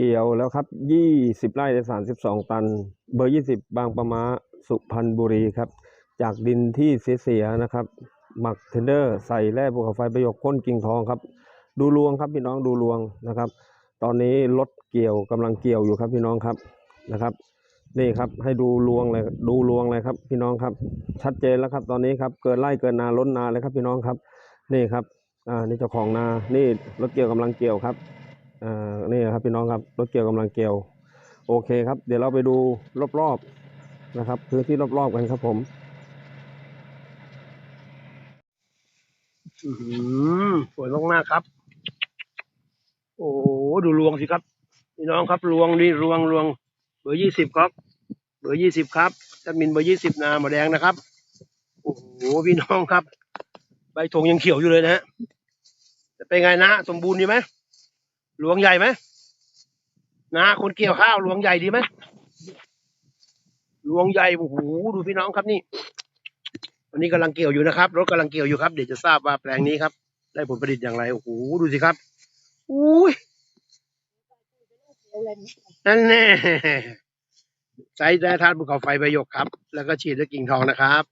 เกี่ยวแล้วครับยี่สิบไร่ได้สามสิบสองตัน เบอร์ยี่สิบบางปะมาสุพรรณบุรีครับ จากดินที่เสียๆนะครับ หมักเทนเดอร์ใส่แร่ภูเขาไฟประโยคพ่นกิ่งทองครับ ดูรวงครับพี่น้องดูรวงนะครับ ตอนนี้รถเกี่ยวกำลังเกี่ยวอยู่ครับพี่น้องครับนะครับ นี่ครับให้ดูรวงเลยดูรวงเลยครับ พี่น้องครับ ชัดเจนแล้วครับ ตอนนี้ครับเกินไร่เกินนาล้นนาเลยครับพี่น้องครับ นี่ครับอ่านี่เจ้าของนานี่รถเกี่ยวกำลังเกี่ยวครับ อ่านี่ครับพี่น้องครับรถเกี่ยวกำลังเกี่ยว โอเคครับ เดี๋ยวเราไปดูรอบๆนะครับพื้นที่รอบๆกันครับผมอื้อหือสวยมากๆครับ โอ้ดูรวงสิครับพี่น้องครับรวงนี่รวงรวงเบอร์ยี่สิบครับเบอร์ยี่สิบครับจัดมินเบอร์ยี่สิบนาหมอแดงนะครับโอ้โหพี่น้องครับ ใบธงยังเขียวอยู่เลยนะฮะจะเป็นไงนะ สมบูรณ์ดีไหม รวงใหญ่ไหมนะคนเกี่ยวข้าวรวงใหญ่ดีไหมรวงใหญ่โอ้โหดูพี่น้องครับนี่วันนี้กำลังเกี่ยวอยู่นะครับรถกำลังเกี่ยวอยู่ครับเดี๋ยวจะทราบว่าแปลงนี้ครับ ได้ผลผลิตอย่างไรโอ้โหดูสิครับอุ้ยนั่นแน่ใช้ได้ทานภูเขาไฟใบหยกครับ แล้วก็ฉีดด้วยกิ่งทองนะครับ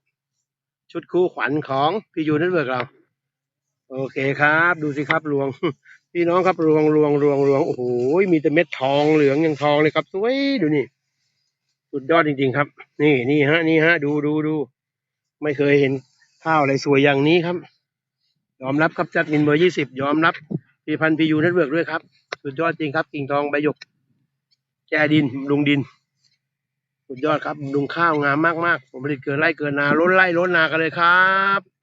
ชุดคู่ขวัญของพี่ยูนัทเวิร์กเรา โอเคครับ ดูสิครับรวง พี่น้องครับรวงรวงรวงรวงโอ้โหมีแต่เม็ดทองเหลืองอย่างทองเลยครับสวยดูนี่สุดยอดจริง ๆ ครับ นี่นี่ฮะ นี่ฮะ ดูดูดูไม่เคยเห็นข้าวอะไรสวยอย่างนี้ครับ ยอมรับครับจัดมินเบอร์ยี่สิบยอมรับพีพันพียูเน็ตเวิร์กด้วยครับ สุดยอดจริงครับกิ่งทองใบหยก แจดินลุงดิน สุดยอดครับลุงข้าวงามมากๆผมผลิตเกินไร่เกินนาล้นไร่ล้นนากันเลยครับ